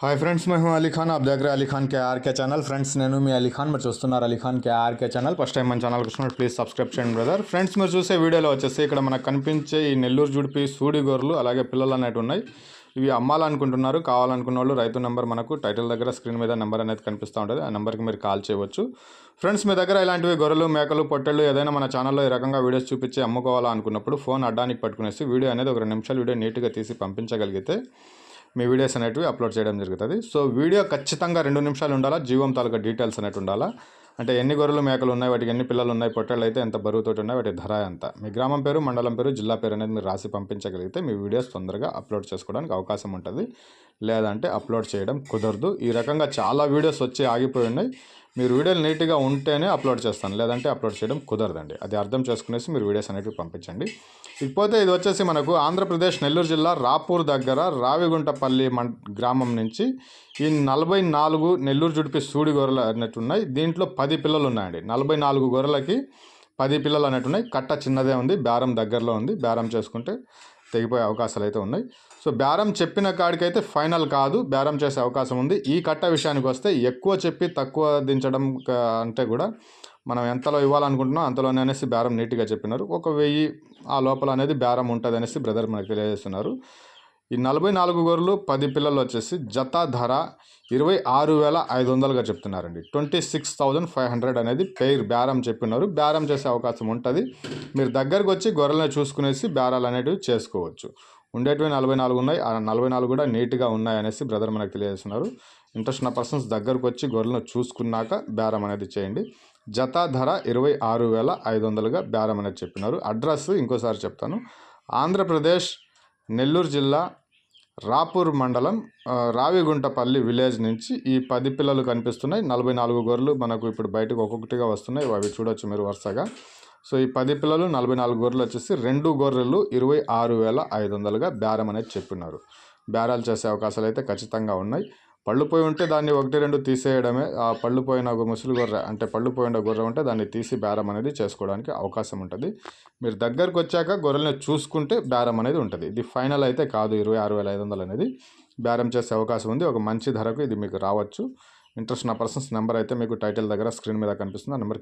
Hi friends మేము అలీ ఖాన్ అబ్ దగ్గర Ali Khan KRK channel friends నేను మీ అలీ ఖాన్ మీరు చూస్తున్నారు Ali Khan KRK channel first time మన ఛానల్ చూస్తున్నారు ప్లీజ్ సబ్స్క్రైబ్ చేయండి బ్రదర్ ఫ్రెండ్స్ మీరు చూసే వీడియోలో వచ్చేసి ఇక్కడ మనకు కనిపించే ఈ నెల్లూరు జుడిపి సూడి గొర్రెలు అలాగే పిల్లలు అనేవి ఉన్నాయి ఇవి అమ్మాలనుకుంటున్నారు కావాలనుకున్న వాళ్ళు రైతు నెంబర్ మనకు టైటిల్ దగ్గర స్క్రీన్ మీద నెంబర్ అనేది కనిపిస్తూ ఉంటుంది ఆ నెంబర్కి మీరు కాల్ చేయవచ్చు ఫ్రెండ్స్ మీ దగ్గర ఇలాంటివి గొర్రెలు మేకలు పొట్టెళ్ళు ఏదైనా మన ఛానల్లో ఈ రకంగా వీడియోస్ చూపించి అమ్ముకోవాలనుకున్నప్పుడు ఫోన్ అడ్డానికి పట్టుకునేసి వీడియో అనేది ఒక రెండు నిమిషాలు వీడియో నీట్గా తీసి పంపించగలిగితే మీ వీడియోస్ అనేటివి అప్లోడ్ చేయడం జరుగుతుంది. సో వీడియో ఖచ్చితంగా రెండు నిమిషాలు ఉండాలా? జీవం తాలూకా డీటెయిల్స్ అనేవి ఉండాలా? అంటే ఎన్ని గొర్రెలు మేకలు ఉన్నాయి? వాటికి ఎన్ని పిల్లలు ఉన్నాయి? పొట్టేళ్ళు అయితే ఎంత బరువుతోటి ఉన్నాయి? వాటి ధర ఎంత? మీ గ్రామం పేరు మండలం పేరు జిల్లా పేరు అనేది మీరు రాసి పంపించగలిగితే మీ వీడియోస్ తొందరగా అప్లోడ్ చేసుకోవడానికి అవకాశం ఉంటుంది. లేదంటే అప్లోడ్ చేయడం కుదరదు. ఈ రకంగా చాలా వీడియోస్ వచ్చి ఆగిపోయి ఉన్నాయి. మీరు వీడియోలు నీట్గా ఉంటేనే అప్లోడ్ చేస్తాను. లేదంటే అప్లోడ్ చేయడం కుదరదండి. అది అర్థం చేసుకునేసి మీరు వీడియోస్ అనేవి పంపించండి. ఇకపోతే ఇది వచ్చేసి మనకు ఆంధ్రప్రదేశ్ నెల్లూరు జిల్లా రాపూర్ దగ్గర రావిగుంటపల్లి మం గ్రామం నుంచి ఈ నలభై నాలుగు నెల్లూరు జుడిపి సూడి గొర్రెలు అన్నట్టున్నాయి దీంట్లో పది పిల్లలు ఉన్నాయండి. నలభై నాలుగు గొర్రెలకి పది పిల్లలు అన్నట్టున్నాయి కట్ట చిన్నదే ఉంది. బేరం దగ్గరలో ఉంది. బేరం చేసుకుంటే తెగిపోయే అవకాశాలు అయితే ఉన్నాయి. సో బేరం చెప్పిన కాడికైతే ఫైనల్ కాదు. బేరం చేసే అవకాశం ఉంది. ఈ కట్ట విషయానికి వస్తే ఎక్కువ చెప్పి తక్కువ దించడం అంటే కూడా మనం ఎంతలో ఇవ్వాలనుకుంటున్నాం అంతలోనే అనేసి బేరం నీట్గా చెప్పినారు. ఒక వెయ్యి ఆ లోపల అనేది బేరం ఉంటుంది అనేసి బ్రదర్ మనకు తెలియజేస్తున్నారు. ఈ నలభై నాలుగు గొర్రెలు పది పిల్లలు వచ్చేసి జత ధర ఇరవై ఆరు వేల ఐదు వందలుగా చెప్తున్నారండి. Twenty six thousand five hundred అనేది పెయిర్ బేరం చెప్పినారు. బేరం చేసే అవకాశం ఉంటుంది. మీరు దగ్గరకు వచ్చి గొర్రెలను చూసుకునేసి బేరాలు అనేటివి చేసుకోవచ్చు. ఉండేటివి నలభై నాలుగు ఉన్నాయి. ఆ నలభై నాలుగు కూడా నీట్గా ఉన్నాయి అనేసి బ్రదర్ మనకు తెలియజేస్తున్నారు. ఇంట్రెస్ట్ ఉన్న పర్సన్స్ దగ్గరకు వచ్చి గొర్రెలను చూసుకున్నాక బేరం అనేది చేయండి. జత ధర ఇరవై ఆరు వేల ఐదు వందలుగా బేరం అనేది చెప్పినారు. అడ్రస్ ఇంకోసారి చెప్తాను. ఆంధ్రప్రదేశ్ నెల్లూరు జిల్లా రాపూర్ మండలం రావిగుంటపల్లి విలేజ్ నుంచి ఈ పది పిల్లలు కనిపిస్తున్నాయి. నలభై నాలుగు గొర్రెలు మనకు ఇప్పుడు బయటకు ఒక్కొక్కటిగా వస్తున్నాయి. అవి చూడొచ్చు మీరు వరుసగా. సో ఈ పది పిల్లలు నలభై నాలుగు గొర్రెలు వచ్చేసి రెండు గొర్రెలు ఇరవై ఆరు వేల ఐదు వందలుగా బేరం అనేది చెప్పినారు. బేరాలు చేసే అవకాశాలు అయితే ఖచ్చితంగా ఉన్నాయి. పళ్ళు పోయి ఉంటే దాన్ని ఒకటి రెండు తీసేయడమే. ఆ పళ్ళు పోయిన ఒక ముసలి గొర్రె అంటే పళ్ళు పోయిన గొర్రె ఉంటే దాన్ని తీసి బేరం అనేది చేసుకోవడానికి అవకాశం ఉంటుంది. మీరు దగ్గరకు వచ్చాక గొర్రెలను చూసుకుంటే బేరం అనేది ఉంటుంది. ఇది ఫైనల్ అయితే కాదు. ఇరవై ఆరు వేల ఐదు వందలు అనేది బేరం చేసే అవకాశం ఉంది. ఒక మంచి ధరకు ఇది మీకు రావచ్చు. ఇంట్రెస్ట్ నా పర్సన్స్ నెంబర్ అయితే మీకు టైటిల్ దగ్గర స్క్రీన్ మీద కనిపిస్తుంది. ఆ నెంబర్